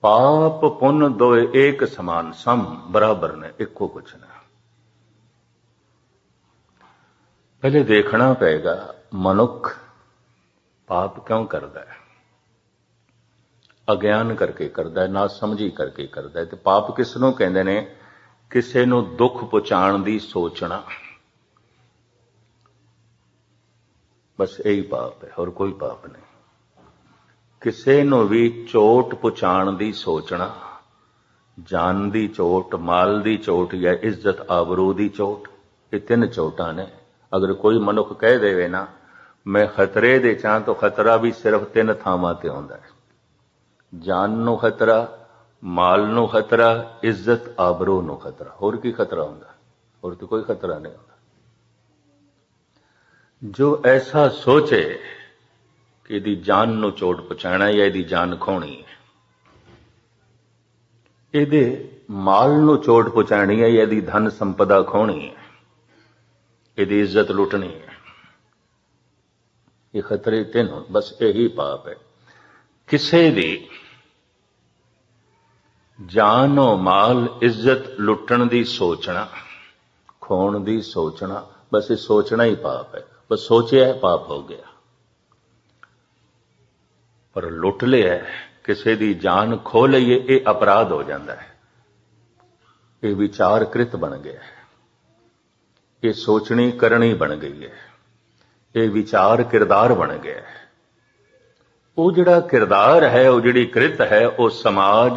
ਪਾਪ ਪੁੰਨ ਦੋਏ ਏਕ ਸਮਾਨ ਸਮ, ਬਰਾਬਰ ਨੇ ਇੱਕੋ ਕੁਛ ਨੇ। ਪਹਿਲੇ ਦੇਖਣਾ ਪਏਗਾ, ਮਨੁੱਖ ਪਾਪ ਕਿਉਂ ਕਰਦਾ ਹੈ? ਅਗਿਆਨ ਕਰਕੇ ਕਰਦਾ ਹੈ ਨਾ ਸਮਝੀ ਕਰਕੇ ਕਰਦਾ ਹੈ, ਤੇ ਪਾਪ ਕਿਸ ਨੂੰ ਕਹਿੰਦੇ ਨੇ? ਕਿਸੇ ਨੂੰ ਦੁੱਖ ਪਹੁੰਚਾਉਣ ਦੀ ਸੋਚਣਾ। ਬਸ ਇਹੀ ਪਾਪ ਹੈ, ਹੋਰ ਕੋਈ ਪਾਪ ਨਹੀਂ। ਕਿਸੇ ਨੂੰ ਵੀ ਚੋਟ ਪਹੁੰਚਾਉਣ ਦੀ ਸੋਚਣਾ ਜਾਨ ਦੀ ਚੋਟ, ਮਾਲ ਦੀ ਚੋਟ ਜਾਂ ਇੱਜ਼ਤ ਆਬਰੂ ਦੀ ਚੋਟ, ਇਹ ਤਿੰਨ ਚੋਟਾਂ ਨੇ। ਅਗਰ ਕੋਈ ਮਨੁੱਖ ਕਹਿ ਦੇਵੇ ਨਾ, ਮੈਂ ਖਤਰੇ ਦੇ ਚਾਂ ਤਾਂ ਖਤਰਾ ਵੀ ਸਿਰਫ ਤਿੰਨ ਥਾਵਾਂ ਤੇ ਆਉਂਦਾ ਹੈ। ਜਾਨ ਨੂੰ ਖਤਰਾ, ਮਾਲ ਨੂੰ ਖਤਰਾ, ਇੱਜ਼ਤ ਆਬਰੂ ਨੂੰ ਖਤਰਾ। ਹੋਰ ਕੀ ਖਤਰਾ ਹੁੰਦਾ? ਹੋਰ ਤੇ ਕੋਈ ਖਤਰਾ ਨਹੀਂ ਹੁੰਦਾ। ਜੋ ਐਸਾ ਸੋਚੇ ਕਿ ਇਹਦੀ ਜਾਨ ਨੂੰ ਚੋਟ ਪਹੁੰਚਾਣਾ ਜਾਂ ਇਹਦੀ ਜਾਨ ਖੋਣੀ? ਹੈ ਇਹਦੇ ਮਾਲ ਨੂੰ ਚੋਟ ਪਹੁੰਚਾਣੀ ਹੈ ਜਾਂ ਇਹਦੀ ਧਨ ਸੰਪਦਾ ਖੋਣੀ ਹੈ? ਇਹਦੀ ਇੱਜ਼ਤ ਲੁੱਟਣੀ ਹੈ? ਇਹ ਖਤਰੇ ਤਿੰਨ ਬਸ ਇਹੀ ਪਾਪ ਹੈ। ਕਿਸੇ ਦੀ ਜਾਨੋ ਮਾਲ ਇੱਜ਼ਤ ਲੁੱਟਣ ਦੀ ਸੋਚਣਾ ਖੋਣ ਦੀ ਸੋਚਣਾ ਬਸ ਇਹ ਸੋਚਣਾ ਹੀ ਪਾਪ ਹੈ। ਬਸ ਸੋਚਿਆ ਹੈ, ਪਾਪ ਹੋ ਗਿਆ। ਪਰ ਲੁੱਟ ਲਿਆ ਕਿਸੇ ਦੀ ਜਾਨ ਖੋ ਲਈਏ, ਇਹ ਅਪਰਾਧ ਹੋ ਜਾਂਦਾ ਹੈ। ਇਹ ਵਿਚਾਰ ਕ੍ਰਿਤ ਬਣ ਗਿਆ ਇਹ ਸੋਚਣੀ ਕਰਨੀ ਬਣ ਗਈ ਹੈ। ਇਹ ਵਿਚਾਰ ਕਿਰਦਾਰ ਬਣ ਗਿਆ ਹੈ। ਉਹ ਜਿਹੜਾ ਕਿਰਦਾਰ ਹੈ, ਉਹ ਜਿਹੜੀ ਕ੍ਰਿਤ ਹੈ, ਉਹ ਸਮਾਜ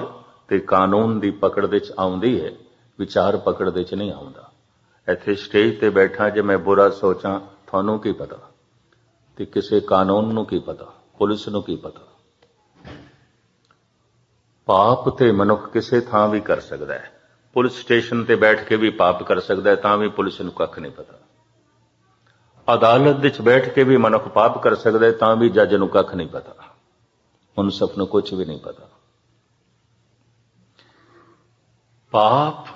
ਤੇ ਕਾਨੂੰਨ ਦੀ ਪਕੜ ਵਿੱਚ ਆਉਂਦੀ ਹੈ। ਵਿਚਾਰ ਪਕੜ ਵਿੱਚ ਨਹੀਂ ਆਉਂਦਾ। ਇੱਥੇ ਸਟੇਜ ਤੇ ਬੈਠਾ ਜੇ ਮੈਂ ਬੁਰਾ ਸੋਚਾਂ, ਤੁਹਾਨੂੰ ਕੀ ਪਤਾ? ਤੇ ਕਿਸੇ ਕਾਨੂੰਨ ਨੂੰ ਕੀ ਪਤਾ? ਪੁਲਿਸ ਨੂੰ ਕੀ ਪਤਾ? ਪਾਪ ਤੇ ਮਨੁੱਖ ਕਿਸੇ ਥਾਂ ਵੀ ਕਰ ਸਕਦਾ ਹੈ। ਪੁਲਿਸ ਸਟੇਸ਼ਨ ਤੇ ਬੈਠ ਕੇ ਵੀ ਪਾਪ ਕਰ ਸਕਦਾ ਹੈ, ਤਾਂ ਵੀ ਪੁਲਿਸ ਨੂੰ ਕੱਖ ਨਹੀਂ ਪਤਾ। ਅਦਾਲਤ ਵਿੱਚ ਬੈਠ ਕੇ ਵੀ ਮਨੁੱਖ ਪਾਪ ਕਰ ਸਕਦਾ ਹੈ, ਤਾਂ ਵੀ ਜੱਜ ਨੂੰ ਕੱਖ ਨਹੀਂ ਪਤਾ। ਉਹਨੂੰ ਸਭ ਨੂੰ ਕੁਝ ਵੀ ਨਹੀਂ ਪਤਾ। ਪਾਪ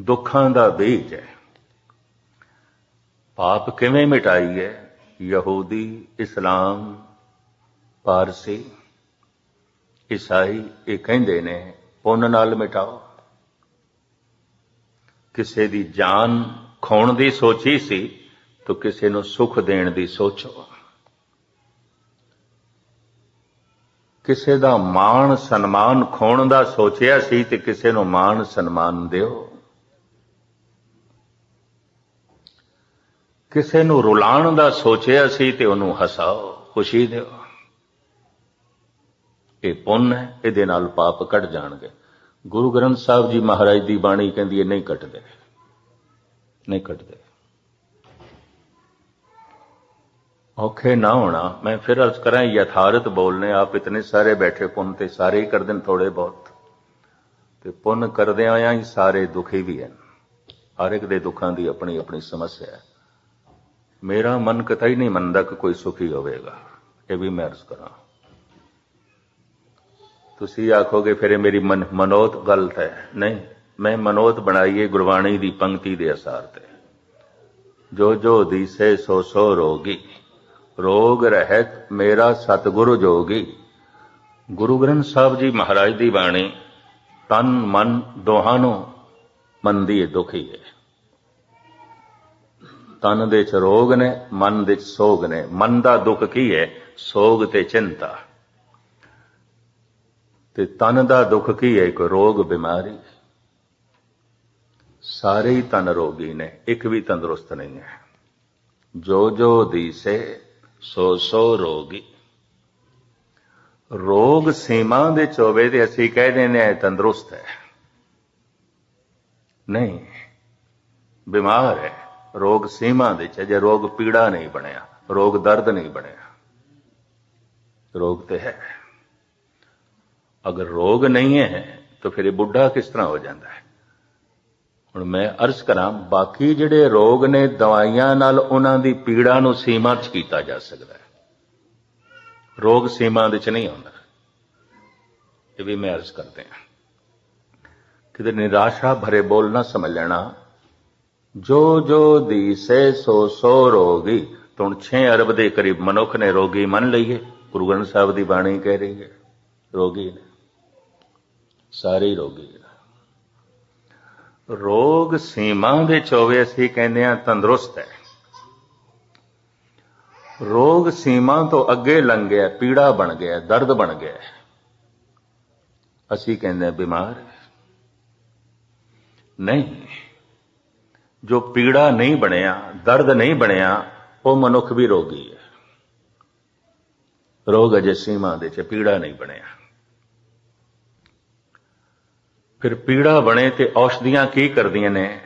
ਦੁੱਖਾਂ ਦਾ ਬੀਜ ਹੈ। ਪਾਪ ਕਿਵੇਂ ਮਿਟਾਈਏ? ਯਹੂਦੀ, ਇਸਲਾਮ ਪਾਰਸੀ, ਈਸਾਈ ਇਹ ਕਹਿੰਦੇ ਨੇ, ਪੁੰਨ ਨਾਲ ਮਿਟਾਓ। ਕਿਸੇ ਦੀ ਜਾਨ ਖੋਣ ਦੀ ਸੋਚੀ ਸੀ, ਤਾਂ ਕਿਸੇ ਨੂੰ ਸੁਖ ਦੇਣ ਦੀ ਸੋਚੋ। ਕਿਸੇ ਦਾ ਮਾਣ ਸਨਮਾਨ ਖੋਣ ਦਾ ਸੋਚਿਆ ਸੀ, ਤੇ ਕਿਸੇ ਨੂੰ ਮਾਣ ਸਨਮਾਨ ਦਿਓ। ਕਿਸੇ ਨੂੰ ਰੁਲਾਉਣ ਦਾ ਸੋਚਿਆ ਸੀ, ਤੇ ਉਹਨੂੰ ਹਸਾਓ, ਖੁਸ਼ੀ ਦਿਓ। ਇਹ ਪੁੰਨ ਹੈ, ਇਹਦੇ ਨਾਲ ਪਾਪ ਕੱਟ ਜਾਣਗੇ। ਗੁਰੂ ਗ੍ਰੰਥ ਸਾਹਿਬ ਜੀ ਮਹਾਰਾਜ ਦੀ ਬਾਣੀ ਕਹਿੰਦੀ ਇਹ ਨਹੀਂ ਕੱਟਦੇ। ਨਹੀਂ ਕੱਟਦੇ। ਔਖੇ ਨਾ ਹੋਣਾ। ਮੈਂ ਫਿਰ ਅਰਜ਼ ਕਰਾਂ, ਯਥਾਰਥ ਬੋਲਨੇ, ਆਪ ਇਤਨੇ ਸਾਰੇ ਬੈਠੇ ਪੁੰਨ ਤੇ ਸਾਰੇ ਹੀ ਕਰਦੇ ਨੇ ਥੋੜੇ ਬਹੁਤ। ਤੇ ਪੁੰਨ ਕਰਦੇ ਆਇਆ ਹੀ ਸਾਰੇ ਦੁਖੀ ਵੀ ਹਨ ਹਰ ਇੱਕ ਦੇ ਦੁੱਖਾਂ ਦੀ ਆਪਣੀ ਆਪਣੀ ਸਮੱਸਿਆ ਹੈ। ਮੇਰਾ ਮਨ ਕਤਈ ਨਹੀਂ ਮੰਨਦਾ ਕਿ ਕੋਈ ਸੁਖੀ ਹੋਵੇਗਾ। ਇਹ ਵੀ ਮੈਂ ਅਰਜ਼ ਕਰਾਂ। ਤੁਸੀਂ ਆਖੋਗੇ, ਫਿਰ ਇਹ ਮੇਰੀ ਮਨ- ਮਨੋਤ ਗਲਤ ਹੈ। ਨਹੀਂ, ਮੈਂ ਮਨੋਤ ਬਣਾਈਏ ਗੁਰਬਾਣੀ ਦੀ ਪੰਕਤੀ ਦੇ ਅਸਾਰ ਤੇ। ਜੋ ਜੋ ਦੀਸੇ ਸੋ ਸੋ ਰੋਗੀ, ਰੋਗ ਰਹਿਤ ਮੇਰਾ ਸਤਿਗੁਰੂ ਜੋਗੀ। ਗੁਰੂ ਗ੍ਰੰਥ ਸਾਹਿਬ ਜੀ ਮਹਾਰਾਜ ਦੀ ਬਾਣੀ, ਤਨ ਮਨ ਦੋਹਾਂ ਨੂੰ ਮੰਦੀ ਦੁਖੀ ਹੈ। ਤਨ ਦੇ ਚ ਰੋਗ ਨੇ, ਮਨ ਦੇ ਚ ਸੋਗ ਨੇ। ਮਨ ਦਾ ਦੁੱਖ ਕੀ ਹੈ? ਸੋਗ ਤੇ ਚਿੰਤਾ। ਤੇ ਤਨ ਦਾ ਦੁੱਖ ਕੀ ਹੈ? ਇੱਕ ਰੋਗ ਬਿਮਾਰੀ। ਸਾਰੇ ਹੀ ਤਨ ਰੋਗੀ ਨੇ, ਇੱਕ ਵੀ ਤੰਦਰੁਸਤ ਨਹੀਂ ਹੈ। ਜੋ ਜੋ ਦੀਸੇ, ਸੋ ਸੋ ਰੋਗੀ। ਰੋਗ ਸੀਮਾ ਦੇ ਚੋਵੇ ਤੇ ਅਸੀਂ ਕਹਿ ਦਿੰਦੇ ਆ ਤੰਦਰੁਸਤ ਹੈ। ਨਹੀਂ, ਬਿਮਾਰ ਹੈ। ਰੋਗ ਸੀਮਾ ਦੇ ਚ ਜੇ ਰੋਗ ਪੀੜਾ ਨਹੀਂ ਬਣਿਆ, ਰੋਗ ਦਰਦ ਨਹੀਂ ਬਣਿਆ, ਰੋਗ ਤੇ ਹੈ। ਅਗਰ ਰੋਗ ਨਹੀਂ ਹੈ, ਤਾਂ ਫਿਰ ਇਹ ਬੁੱਢਾ ਕਿਸ ਤਰ੍ਹਾਂ ਹੋ ਜਾਂਦਾ ਹੈ? ਹੁਣ ਮੈਂ ਅਰਜ਼ ਕਰਾਂ, ਬਾਕੀ ਜਿਹੜੇ ਰੋਗ ਨੇ, ਦਵਾਈਆਂ ਨਾਲ ਉਹਨਾਂ ਦੀ ਪੀੜਾ ਨੂੰ ਸੀਮਾ 'ਚ ਕੀਤਾ ਜਾ ਸਕਦਾ ਹੈ। ਰੋਗ ਸੀਮਾ ਦੇ 'ਚ ਨਹੀਂ ਆਉਂਦਾ। ਇਹ ਵੀ ਮੈਂ ਅਰਜ਼ ਕਰਦੇ ਹਾਂ। ਕਿਤੇ ਨਿਰਾਸ਼ਾ ਭਰੇ ਬੋਲ ਨਾ ਸਮਝ ਲੈਣਾ। ਜੋ ਜੋ ਦੀਸੇ ਸੋ ਸੋ ਰੋਗੀ ਤੁਣ 6 ਅਰਬ ਦੇ ਕਰੀਬ ਮਨੁੱਖ ਨੇ ਰੋਗੀ ਮੰਨ ਲਈਏ। ਗੁਰੂ ਗ੍ਰੰਥ ਸਾਹਿਬ ਦੀ ਬਾਣੀ ਕਹਿ ਰਹੀ ਹੈ, ਰੋਗੀ ਨੇ। ਸਾਰੇ ਹੀ ਰੋਗੀ ਰੋਗ ਸੀਮਾ ਵਿੱਚ ਹੋਵੇ ਅਸੀਂ ਕਹਿੰਦੇ ਆ ਤੰਦਰੁਸਤ ਹੈ। ਰੋਗ ਸੀਮਾ ਤੋਂ ਅੱਗੇ ਲੰਘ ਗਿਆ, ਪੀੜਾ ਬਣ ਗਿਆ, ਦਰਦ ਬਣ ਗਿਆ। ਅਸੀਂ ਕਹਿੰਦੇ ਆ ਬਿਮਾਰ ਨਹੀਂ, ਜੋ ਪੀੜਾ ਨਹੀਂ ਬਣਿਆ, ਦਰਦ ਨਹੀਂ ਬਣਿਆ, ਉਹ ਮਨੁੱਖ ਵੀ ਰੋਗੀ ਹੈ। ਰੋਗ ਅਜੇ ਸੀਮਾ ਦੇ ਚ ਪੀੜਾ ਨਹੀਂ ਬਣਿਆ। ਫਿਰ ਪੀੜਾ ਬਣੇ ਤੇ ਔਸ਼ਧੀਆਂ ਕੀ ਕਰਦੀਆਂ ਨੇ?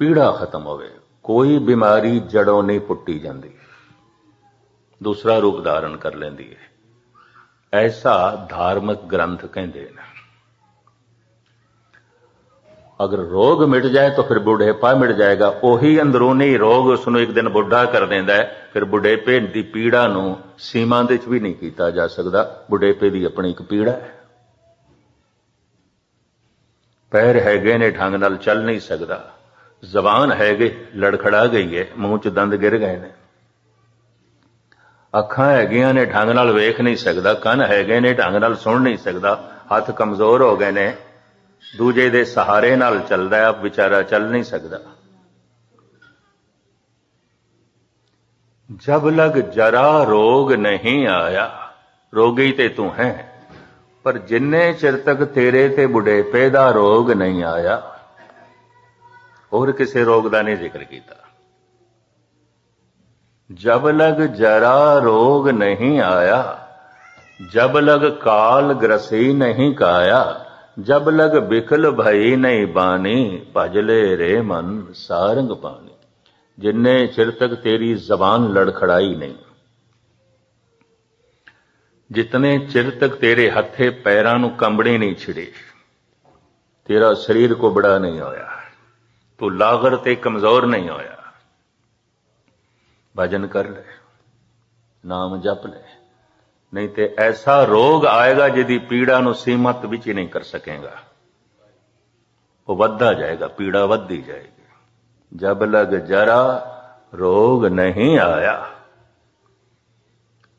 ਪੀੜਾ ਖਤਮ ਹੋਵੇ, ਕੋਈ ਬਿਮਾਰੀ ਜੜੋਂ ਨਹੀਂ ਪੁੱਟੀ ਜਾਂਦੀ। ਦੂਸਰਾ ਰੂਪ ਧਾਰਨ ਕਰ ਲੈਂਦੀ ਹੈ ਐਸਾ ਧਾਰਮਿਕ ਗ੍ਰੰਥ ਕਹਿੰਦੇ ਨੇ। ਅਗਰ ਰੋਗ ਮਿਟ ਜਾਏ ਤਾਂ ਫਿਰ ਬੁਢੇਪਾ ਮਿਟ ਜਾਏਗਾ। ਉਹੀ ਅੰਦਰੂਨੀ ਰੋਗ ਉਸ ਨੂੰ ਇੱਕ ਦਿਨ ਬੁੱਢਾ ਕਰ ਦਿੰਦਾ ਹੈ। ਫਿਰ ਬੁਢੇਪੇ ਦੀ ਪੀੜਾ ਨੂੰ ਸੀਮਾ ਦੇ ਵਿੱਚ ਵੀ ਨਹੀਂ ਕੀਤਾ ਜਾ ਸਕਦਾ। ਬੁਢੇਪੇ ਦੀ ਆਪਣੀ ਇੱਕ ਪੀੜਾ ਹੈ। ਪੈਰ ਹੈਗੇ ਨੇ ਢੰਗ ਨਾਲ ਚੱਲ ਨਹੀਂ ਸਕਦਾ। ਜ਼ਬਾਨ ਹੈਗੇ, ਲੜਖੜਾ ਗਈ ਹੈ ਮੂੰਹ 'ਚ ਦੰਦ ਗਿਰ ਗਏ ਨੇ। ਅੱਖਾਂ ਹੈਗੀਆਂ ਨੇ, ਢੰਗ ਨਾਲ ਵੇਖ ਨਹੀਂ ਸਕਦਾ, ਕੰਨ ਹੈਗੇ ਨੇ, ਢੰਗ ਨਾਲ ਸੁਣ ਨਹੀਂ ਸਕਦਾ, ਹੱਥ ਕਮਜ਼ੋਰ ਹੋ ਗਏ ਨੇ। ਦੂਜੇ ਦੇ ਸਹਾਰੇ ਨਾਲ ਚੱਲਦਾ ਹੈ ਵਿਚਾਰਾ ਚੱਲ ਨਹੀਂ ਸਕਦਾ। ਜਬ ਲਗ ਜਰਾ ਰੋਗ ਨਹੀਂ ਆਇਆ, ਰੋਗੀ ਤੇ ਤੂੰ ਹੈ। ਪਰ ਜਿੰਨੇ ਚਿਰ ਤੱਕ ਤੇਰੇ ਤੇ ਬੁਢੇਪੇ ਦਾ ਰੋਗ ਨਹੀਂ ਆਇਆ, ਹੋਰ ਕਿਸੇ ਰੋਗ ਦਾ ਨਹੀਂ ਜ਼ਿਕਰ ਕੀਤਾ। ਜਬ ਲਗ ਜਰਾ ਰੋਗ ਨਹੀਂ ਆਇਆ, ਜਬ ਲਗ ਕਾਲ ਗ੍ਰਸੀ ਨਹੀਂ ਕਾਇਆ, ਜਬ ਲਗ ਬਿਕਲ ਭਈ ਨਹੀਂ ਬਾਣੀ ਭਜਲੇ ਰੇ ਮਨ ਸਾਰੰਗ ਪਾਣੀ। ਜਿੰਨੇ ਚਿਰ ਤੱਕ ਤੇਰੀ ਜ਼ਬਾਨ ਲੜਖੜਾਈ ਨਹੀਂ ਜਿਤਨੇ ਚਿਰ ਤੱਕ ਤੇਰੇ ਹੱਥੇ ਪੈਰਾਂ ਨੂੰ ਕੰਬੜੇ ਨਹੀਂ ਛਿੜੇ, ਤੇਰਾ ਸਰੀਰ ਕੋ ਬੜਾ ਨਹੀਂ ਹੋਇਆ, ਤੂੰ ਲਾਗਰ ਤੇ ਕਮਜ਼ੋਰ ਨਹੀਂ ਹੋਇਆ। ਭਜਨ ਕਰ ਲੈ, ਨਾਮ ਜਪ ਲੈ, ਨਹੀਂ ਤੇ ਐਸਾ ਰੋਗ ਆਏਗਾ ਜਿਹਦੀ ਪੀੜਾ ਨੂੰ ਸੀਮਤ ਵਿੱਚ ਹੀ ਨਹੀਂ ਕਰ ਸਕੇਗਾ। ਉਹ ਵੱਧਦਾ ਜਾਏਗਾ, ਪੀੜਾ ਵੱਧਦੀ ਜਾਏਗੀ। ਜਬ ਲਗ ਜਰਾ ਰੋਗ ਨਹੀਂ ਆਇਆ।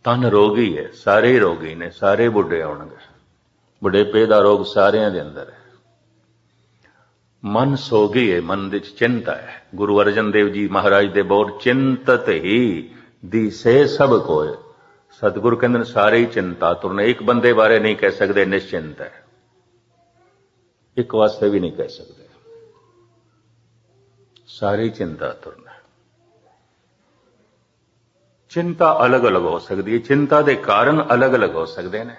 ਤਨ ਰੋਗੀ ਹੈ, ਸਾਰੇ ਹੀ ਰੋਗੀ ਨੇ, ਸਾਰੇ ਬੁੱਢੇ ਆਉਣਗੇ। ਬੁਢੇਪੇ ਦਾ ਰੋਗ ਸਾਰਿਆਂ ਦੇ ਅੰਦਰ ਹੈ। ਮਨ ਸੋਗੀ ਹੈ, ਮਨ ਵਿੱਚ ਚਿੰਤਾ ਹੈ। ਗੁਰੂ ਅਰਜਨ ਦੇਵ ਜੀ ਮਹਾਰਾਜ ਦੇ ਬਹੁਤ ਚਿੰਤਤ ਹੀ ਦਿਸੇ ਸਭ ਕੋਏ ਸਤਿਗੁਰ ਕਹਿੰਦੇ ਨੇ, ਸਾਰੇ ਹੀ ਚਿੰਤਾ ਤੁਰਨੇ, ਇੱਕ ਬੰਦੇ ਬਾਰੇ ਨਹੀਂ ਕਹਿ ਸਕਦੇ, ਨਿਸ਼ਚਿੰਤ ਹੈ। ਇੱਕ ਵਾਸਤੇ ਵੀ ਨਹੀਂ ਕਹਿ ਸਕਦੇ। ਸਾਰੇ ਹੀ ਚਿੰਤਾ ਤੁਰਨਾ ਚਿੰਤਾ ਅਲੱਗ-ਅਲੱਗ ਹੋ ਸਕਦੀ ਹੈ। ਚਿੰਤਾ ਦੇ ਕਾਰਨ ਅਲੱਗ-ਅਲੱਗ ਹੋ ਸਕਦੇ ਨੇ।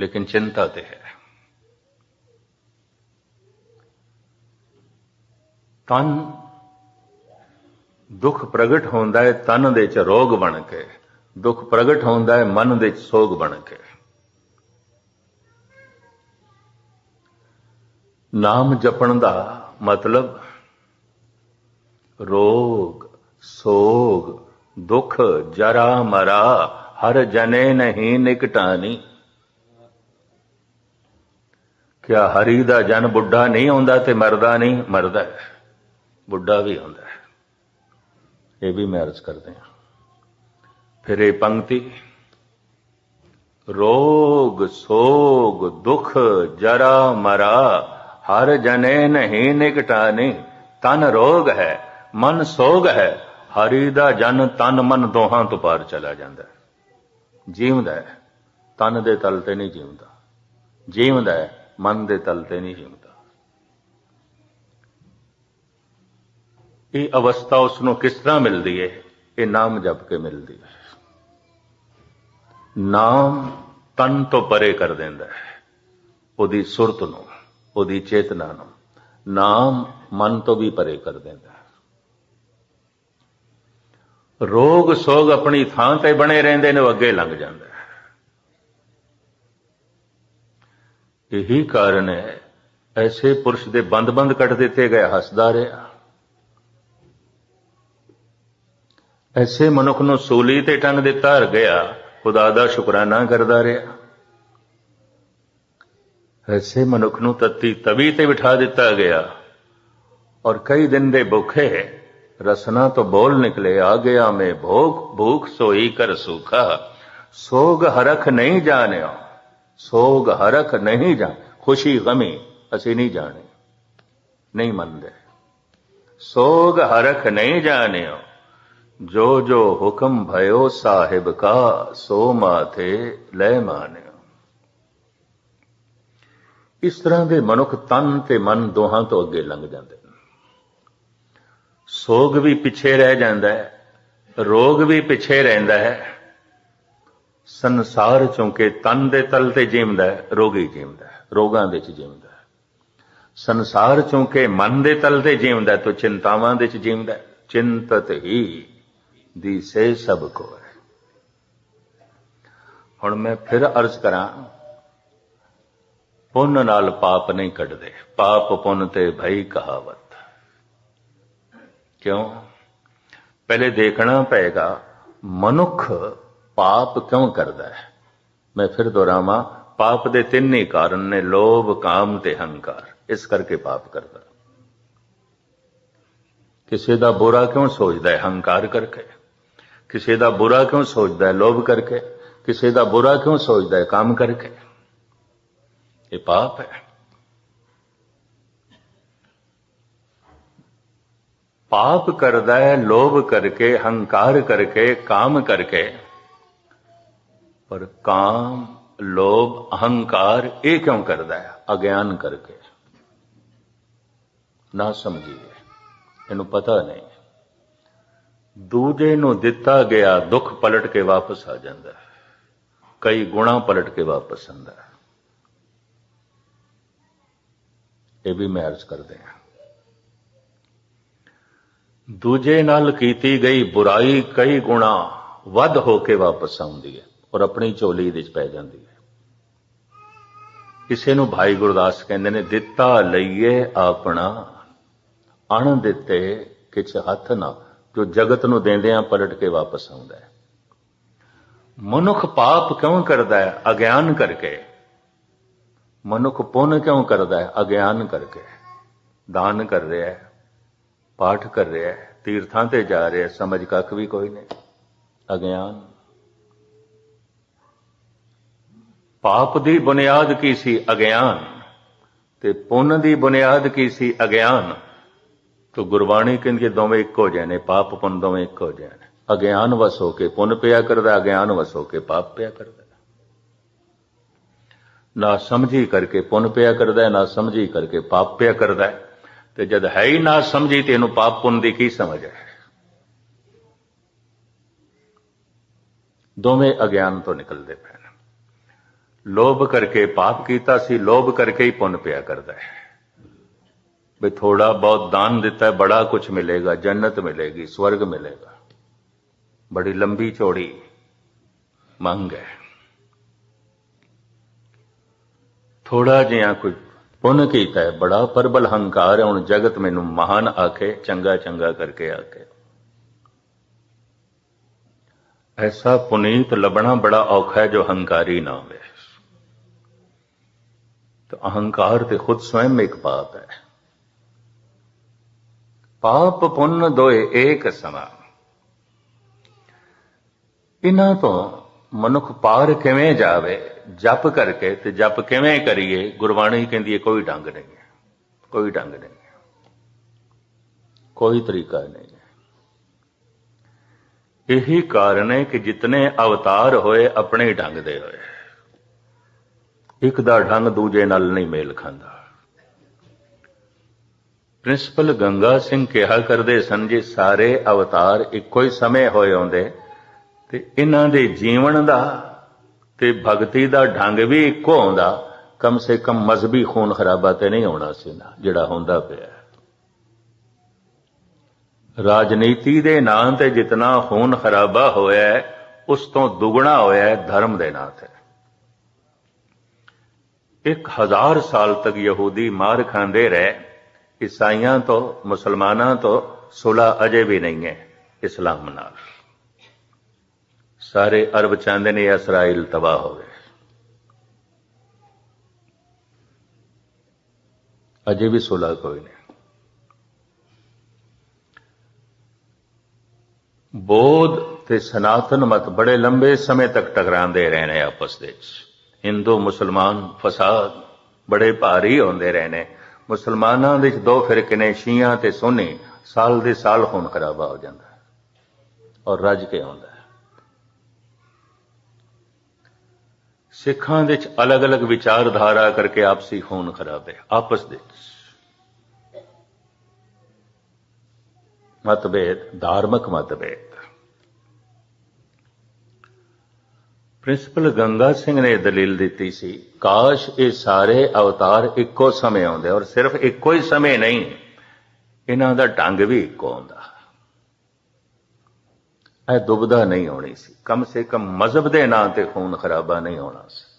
ਲੇਕਿਨ ਚਿੰਤਾ ਤੇ ਹੈ। ਤਨ ਦੁੱਖ ਪ੍ਰਗਟ ਹੁੰਦਾ ਹੈ, ਤਨ ਦੇ ਚ ਰੋਗ ਬਣ ਕੇ। ਦੁੱਖ ਪ੍ਰਗਟ ਹੁੰਦਾ ਹੈ, ਮਨ ਦੇ ਚ ਸੋਗ ਬਣ ਕੇ। ਨਾਮ ਜਪਣ ਦਾ ਮਤਲਬ ਰੋਗ, ਸੋਗ, ਦੁੱਖ ਜਰਾ ਮਰਾ, ਹਰ ਜਨੇ ਨਹੀਂ ਨਿਕਟਾਨੀ। ਕਿਆ ਹਰੀ ਦਾ ਜਨ ਬੁੱਢਾ ਨਹੀਂ ਆਉਂਦਾ ਤੇ ਮਰਦਾ ਨਹੀਂ? ਮਰਦਾ ਹੈ। ਬੁੱਢਾ ਵੀ ਆਉਂਦਾ ਹੈ। ਇਹ ਵੀ ਮੈਂ ਅਰਜ਼ ਕਰਦੇ ਹਾਂ। ਫਿਰ ਇਹ ਪੰਕਤੀ, ਰੋਗ, ਸੋਗ, ਦੁੱਖ ਜਰਾ ਮਰਾ, ਹਰ ਜਨੇ ਨਹੀਂ ਨਿਕਟਾਨੀ। ਤਨ ਰੋਗ ਹੈ। ਮਨ ਸੋਗ ਹੈ, ਹਰੀ ਦਾ ਜਨ ਤਨ ਮਨ ਦੋਹਾਂ ਤੋਂ ਪਾਰ ਚਲਾ ਜਾਂਦਾ ਹੈ। ਜੀਵਦਾ ਹੈ, ਤਨ ਦੇ ਤਲ ਤੇ ਨਹੀਂ ਜੀਵਦਾ ਜੀਵਦਾ ਹੈ, ਮਨ ਦੇ ਤਲ ਤੇ ਨਹੀਂ ਜੀਵਦਾ ਇਹ ਅਵਸਥਾ ਉਸ ਨੂੰ ਕਿਸ ਤਰ੍ਹਾਂ ਮਿਲਦੀ ਹੈ? ਇਹ ਨਾਮ ਜਪ ਕੇ ਮਿਲਦੀ ਹੈ। ਨਾਮ ਤਨ ਤੋਂ ਪਰੇ ਕਰ ਦਿੰਦਾ ਹੈ। ਉਹਦੀ ਸੁਰਤ ਨੂੰ, ਉਹਦੀ ਚੇਤਨਾ ਨੂੰ, ਨਾਮ ਮਨ ਤੋਂ ਵੀ ਪਰੇ ਕਰ ਦਿੰਦਾ ਹੈ। ਰੋਗ ਸੋਗ ਆਪਣੀ ਥਾਂ ਤੇ ਬਣੇ ਰਹਿੰਦੇ ਨੇ, ਉਹ ਅੱਗੇ ਲੰਘ ਜਾਂਦਾ ਇਹੀ ਕਾਰਨ ਹੈ, ਐਸੇ ਪੁਰਸ਼ ਦੇ ਬੰਦ-ਬੰਦ ਕੱਟ ਦਿੱਤੇ ਗਏ, ਹੱਸਦਾ ਰਿਹਾ। ਐਸੇ ਮਨੁੱਖ ਨੂੰ ਸੂਲੀ ਤੇ ਟੰਗ ਦਿੱਤਾ ਹਰ ਗਿਆ, ਖੁਦਾ ਦਾ ਸ਼ੁਕਰਾਨਾ ਕਰਦਾ ਰਿਹਾ। ਐਸੇ ਮਨੁੱਖ ਨੂੰ ਤਤੀ ਤਵੀ ਤੇ ਬਿਠਾ ਦਿੱਤਾ ਗਿਆ, ਔਰ ਕਈ ਦਿਨ ਦੇ ਭੁੱਖੇ ਰਸਨਾ ਤੋਂ ਬੋਲ ਨਿਕਲੇ, ਆ ਗਿਆ ਮੈਂ ਭੋਗ, ਭੂਖ ਸੋਈ ਕਰ ਸੁਖਾ। ਸੋਗ ਹਰਖ ਨਹੀਂ ਜਾਣਿਓ ਸੋਗ ਹਰਖ ਨਹੀਂ ਜਾਣ ਖੁਸ਼ੀ ਗਮੀ, ਅਸੀਂ ਨਹੀਂ ਜਾਣੇ, ਨਹੀਂ ਮੰਨਦੇ। ਸੋਗ ਹਰਖ ਨਹੀਂ ਜਾਣਿਓ ਜੋ ਜੋ ਹੁਕਮ ਭਇਓ ਸਾਹਿਬ ਕਾ, ਸੋ ਮਾਥੇ ਲੈ ਮਾਨਿਓ ਇਸ ਤਰ੍ਹਾਂ ਦੇ ਮਨੁੱਖ ਤਨ ਤੇ ਮਨ ਦੋਹਾਂ ਤੋਂ ਅੱਗੇ ਲੰਘ ਜਾਂਦੇ ਨੇ। ਸੋਗ ਵੀ ਪਿੱਛੇ ਰਹਿ ਜਾਂਦਾ ਹੈ, ਰੋਗ ਵੀ ਪਿੱਛੇ ਰਹਿੰਦਾ ਹੈ, ਸੰਸਾਰ ਚੋਂਕੇ ਤਨ ਦੇ ਤਲ ਤੇ ਜੀਵਦਾ ਹੈ, ਰੋਗੀ ਜੀਵਦਾ ਹੈ, ਰੋਗਾਂ ਦੇ ਚ ਜੀਵਦਾ ਹੈ। ਸੰਸਾਰ ਚੋਂਕੇ ਮਨ ਦੇ ਤਲ ਤੇ ਜੀਵਦਾ ਹੈ ਚਿੰਤਾਵਾਂ ਦੇ ਚ ਜੀਵਦਾ ਹੈ, ਚਿੰਤਤ ਹੀ ਦੀ ਸੇ ਸਭ ਕੋ ਹੈ। ਹੁਣ ਮੈਂ ਫਿਰ ਅਰਜ਼ ਕਰਾਂ, ਪੁੰਨ ਨਾਲ ਪਾਪ ਨਹੀਂ ਕੱਢਦੇ, ਪਾਪ ਪੁੰਨ ਤੇ ਭਈ ਕਹਾਵਤ। ਕਿਉਂ? ਪਹਿਲੇ ਦੇਖਣਾ ਪਏਗਾ, ਮਨੁੱਖ ਪਾਪ ਕਿਉਂ ਕਰਦਾ ਹੈ? ਮੈਂ ਫਿਰ ਦੁਹਰਾਵਾਂ, ਪਾਪ ਦੇ ਤਿੰਨ ਹੀ ਕਾਰਨ ਨੇ, ਲੋਭ, ਕਾਮ ਤੇ ਹੰਕਾਰ। ਇਸ ਕਰਕੇ ਪਾਪ ਕਰਦਾ। ਕਿਸੇ ਦਾ ਬੁਰਾ ਕਿਉਂ ਸੋਚਦਾ ਹੈ? ਹੰਕਾਰ ਕਰਕੇ। ਕਿਸੇ ਦਾ ਬੁਰਾ ਕਿਉਂ ਸੋਚਦਾ ਹੈ? ਲੋਭ ਕਰਕੇ। ਕਿਸੇ ਦਾ ਬੁਰਾ ਕਿਉਂ ਸੋਚਦਾ ਹੈ? ਕੰਮ ਕਰਕੇ। ਇਹ ਪਾਪ ਹੈ। ਪਾਪ ਕਰਦਾ ਹੈ, ਲੋਭ ਕਰਕੇ, ਹੰਕਾਰ ਕਰਕੇ, ਕਾਮ ਕਰਕੇ। ਪਰ ਕਾਮ, ਲੋਭ, ਅਹੰਕਾਰ, ਇਹ ਕਿਉਂ ਕਰਦਾ ਹੈ? ਅਗਿਆਨ ਕਰਕੇ। ਨਾ ਸਮਝੀਏ। ਇਹਨੂੰ ਪਤਾ ਨਹੀਂ। ਦੂਜੇ ਨੂੰ ਦਿੱਤਾ ਗਿਆ ਦੁੱਖ ਪਲਟ ਕੇ ਵਾਪਸ ਆ ਜਾਂਦਾ ਹੈ। ਕਈ ਗੁਣਾ ਪਲਟ ਕੇ ਵਾਪਸ ਆਉਂਦਾ ਹੈ। ਇਹ ਵੀ ਮੈਂ ਅਰਜ਼ ਕਰਦੇ ਹਾਂ। ਦੂਜੇ ਨਾਲ ਕੀਤੀ ਗਈ ਬੁਰਾਈ ਕਈ ਗੁਣਾ ਵੱਧ ਹੋ ਕੇ ਵਾਪਸ ਆਉਂਦੀ ਹੈ ਔਰ ਆਪਣੀ ਝੋਲੀ ਵਿੱਚ ਪੈ ਜਾਂਦੀ ਹੈ। ਕਿਸੇ ਨੂੰ ਭਾਈ ਗੁਰਦਾਸ ਕਹਿੰਦੇ ਨੇ, ਦਿੱਤਾ ਲਈਏ ਆਪਣਾ ਅਣ ਦਿੱਤੇ ਕਿਛ ਹੱਥ ਨਾ, ਜੋ ਜਗਤ ਨੂੰ ਦੇਂਦਿਆਂ ਪਲਟ ਕੇ ਵਾਪਸ ਆਉਂਦਾ ਹੈ। ਮਨੁੱਖ ਪਾਪ ਕਿਉਂ ਕਰਦਾ ਹੈ? ਅਗਿਆਨ ਕਰਕੇ। ਮਨੁੱਖ ਪੁੰਨ ਕਿਉਂ ਕਰਦਾ ਹੈ? ਅਗਿਆਨ ਕਰਕੇ। ਦਾਨ ਕਰ ਰਿਹਾ ਹੈ। ਪਾਠ ਕਰ ਰਿਹਾ ਹੈ, ਤੀਰਥਾਂ ਤੇ ਜਾ ਰਿਹਾ ਸਮਝ ਕੱਖ ਵੀ ਕੋਈ ਨਹੀਂ, ਅਗਿਆਨ। ਪਾਪ ਦੀ ਬੁਨਿਆਦ ਕੀ ਸੀ? ਅਗਿਆਨ। ਤੇ ਪੁੰਨ ਦੀ ਬੁਨਿਆਦ ਕੀ ਸੀ? ਅਗਿਆਨ। ਤੋ ਗੁਰਬਾਣੀ ਕਹਿੰਦੀ ਹੈ ਦੋਵੇਂ ਇੱਕੋ ਜਿਹੇ ਨੇ, ਪਾਪ ਪੁੰਨ ਦੋਵੇਂ ਇੱਕ ਹੋ ਨੇ। ਅਗਿਆਨ ਵਸ ਹੋ ਕੇ ਪੁੰਨ ਪਿਆ ਕਰਦਾ, ਅਗਿਆਨ ਵਸ ਹੋ ਕੇ ਪਾਪ ਪਿਆ ਕਰਦਾ। ਨਾ ਸਮਝੀ ਕਰਕੇ ਪੁੰਨ ਪਿਆ ਕਰਦਾ, ਨਾ ਸਮਝੀ ਕਰਕੇ ਪਾਪ ਪਿਆ ਕਰਦਾ। ਹੈ। ਤੇ ਜਦ ਹੈ ਹੀ ਨਾ ਸਮਝੀ ਤੇ ਇਹਨੂੰ ਪਾਪ ਪੁੰਨ ਦੀ ਕੀ ਸਮਝ ਹੈ? ਦੋਵੇਂ ਅਗਿਆਨ ਤੋਂ ਨਿਕਲਦੇ ਪਏ ਨੇ। ਲੋਭ ਕਰਕੇ ਪਾਪ ਕੀਤਾ ਸੀ, ਲੋਭ ਕਰਕੇ ਹੀ ਪੁੰਨ ਪਿਆ ਕਰਦਾ ਹੈ। ਵੀ ਥੋੜਾ ਬਹੁਤ ਦਾਨ ਦਿੱਤਾ, ਬੜਾ ਕੁਝ ਮਿਲੇਗਾ, ਜੰਨਤ ਮਿਲੇਗੀ, ਸਵਰਗ ਮਿਲੇਗਾ। ਬੜੀ ਲੰਬੀ ਚੌੜੀ ਮੰਗ ਹੈ। ਥੋੜਾ ਜਿਹਾ ਕੋਈ ਪੁੰਨ ਕੀਤਾ ਹੈ ਬੜਾ ਪਰਬਲ ਹੰਕਾਰ ਹੈ ਹੁਣ ਜਗਤ ਮੈਨੂੰ ਮਹਾਨ ਆਖੇ ਚੰਗਾ ਚੰਗਾ ਕਰਕੇ ਆਖੇ ਐਸਾ ਪੁਨੀਤ ਲੱਭਣਾ ਬੜਾ ਔਖਾ ਹੈ ਜੋ ਹੰਕਾਰੀ ਨਾ ਹੋਵੇ तो अहंकार ਤੇ ਖੁਦ स्वयं ਇੱਕ ਪਾਪ ਹੈ ਪਾਪ ਪੁੰਨ ਦੋਏ ਏਕ ਸਮਾਨ ਇਹਨਾਂ ਤੋਂ ਮਨੁੱਖ ਪਾਰ ਕਿਵੇਂ ਜਾਵੇ ਜਪ ਕਰਕੇ ਤੇ ਜਪ ਕਿਵੇਂ ਕਰੀਏ, ਗੁਰਬਾਣੀ ਕਹਿੰਦੀ ਹੈ, ਕੋਈ ਢੰਗ ਨਹੀਂ ਹੈ। ਕੋਈ ਢੰਗ ਨਹੀਂ ਹੈ। ਕੋਈ ਤਰੀਕਾ ਨਹੀਂ ਹੈ। ਇਹੀ ਕਾਰਨ ਹੈ ਕਿ ਜਿਤਨੇ ਅਵਤਾਰ ਹੋਏ, ਆਪਣੇ ਢੰਗ ਦੇ ਹੋਏ। ਇੱਕ ਦਾ ਢੰਗ ਦੂਜੇ ਨਾਲ ਨਹੀਂ ਮੇਲ ਖਾਂਦਾ। ਪ੍ਰਿੰਸੀਪਲ ਗੰਗਾ ਸਿੰਘ ਕਿਹਾ ਕਰਦੇ ਸਨ, ਜੇ ਸਾਰੇ ਅਵਤਾਰ ਇੱਕੋ ਹੀ ਸਮੇਂ ਹੋਏ ਹੁੰਦੇ ਤੇ ਇਹਨਾਂ ਦੇ ਜੀਵਨ ਦਾ ਤੇ ਭਗਤੀ ਦਾ ਢੰਗ ਵੀ ਇੱਕੋ ਆਉਂਦਾ, ਕਮ ਸੇ ਕਮ ਮਜ਼ਬੀ ਖੂਨ ਖਰਾਬਾ ਤੇ ਨਹੀਂ ਹੋਣਾ ਸੀ ਨਾ ਜਿਹੜਾ ਹੁੰਦਾ ਪਿਆ। ਰਾਜਨੀਤੀ ਦੇ ਨਾਂ ਤੇ ਜਿਤਨਾ ਖੂਨ ਖਰਾਬਾ ਹੋਇਆ ਉਸ ਤੋਂ ਦੁੱਗਣਾ ਹੋਇਆ ਧਰਮ ਦੇ ਨਾਂ ਤੇ। ਇੱਕ ਹਜ਼ਾਰ ਸਾਲ ਤੱਕ ਯਹੂਦੀ ਮਾਰ ਖਾਂਦੇ ਰਹੇ, ਈਸਾਈਆਂ ਤੋਂ, ਮੁਸਲਮਾਨਾਂ ਤੋਂ, ਸੁਲਾ ਅਜੇ ਵੀ ਨਹੀਂ ਹੈ ਇਸਲਾਮ ਨਾਲ। ਸਾਰੇ ਅਰਬ ਚਾਹੁੰਦੇ ਨੇ ਇਸਰਾਇਲ ਤਬਾਹ ਹੋਵੇ। ਅਜੇ ਵੀ ਸੁਲਾ ਕੋਈ ਨਹੀਂ। ਬੋਧ ਤੇ ਸਨਾਤਨ ਮਤ ਬੜੇ ਲੰਬੇ ਸਮੇਂ ਤੱਕ ਟਕਰਾਉਂਦੇ ਰਹੇ ਨੇ ਆਪਸ ਦੇ ਵਿੱਚ। ਹਿੰਦੂ, ਮੁਸਲਮਾਨ, ਫਸਾਦ ਬੜੇ ਭਾਰੀ ਹੁੰਦੇ ਰਹੇ ਨੇ ਮੁਸਲਮਾਨਾਂ ਦੇ ਵਿੱਚ ਦੋ ਫਿਰਕੇ ਨੇ, ਸ਼ੀਆ ਤੇ ਸੁੰਨੀ। ਸਾਲ ਦੇ ਸਾਲ ਖੂਨ ਖਰਾਬਾ ਹੋ ਜਾਂਦਾ। ਔਰ ਰੱਜ ਕੇ ਆਉਂਦਾ ਹੈ ਸਿੱਖਾਂ ਦੇ ਵਿੱਚ ਅਲੱਗ-ਅਲੱਗ ਵਿਚਾਰਧਾਰਾ ਕਰਕੇ ਆਪਸੀ ਖੂਨ ਖਰਾਬ ਹੈ ਆਪਸ ਦੇ ਵਿੱਚ। ਮਤਭੇਦ, ਧਾਰਮਿਕ ਮਤਭੇਦ। ਪ੍ਰਿੰਸੀਪਲ ਗੰਗਾ ਸਿੰਘ ਨੇ ਦਲੀਲ ਦਿੱਤੀ ਸੀ, ਕਾਸ਼ ਇਹ ਸਾਰੇ ਅਵਤਾਰ ਇੱਕੋ ਸਮੇਂ ਆਉਂਦੇ ਔਰ ਸਿਰਫ ਇੱਕੋ ਹੀ ਸਮੇਂ ਨਹੀਂ, ਇਹਨਾਂ ਦਾ ਢੰਗ ਵੀ ਇੱਕੋ ਹੁੰਦਾ। ਇਹ ਦੁਬਦਾ ਨਹੀਂ ਹੋਣੀ ਸੀ। ਕਮ ਸੇ ਕਮ ਮਜ਼ਹਬ ਦੇ ਨਾਂ ਤੇ ਖੂਨ ਖਰਾਬਾ ਨਹੀਂ ਹੋਣਾ ਸੀ।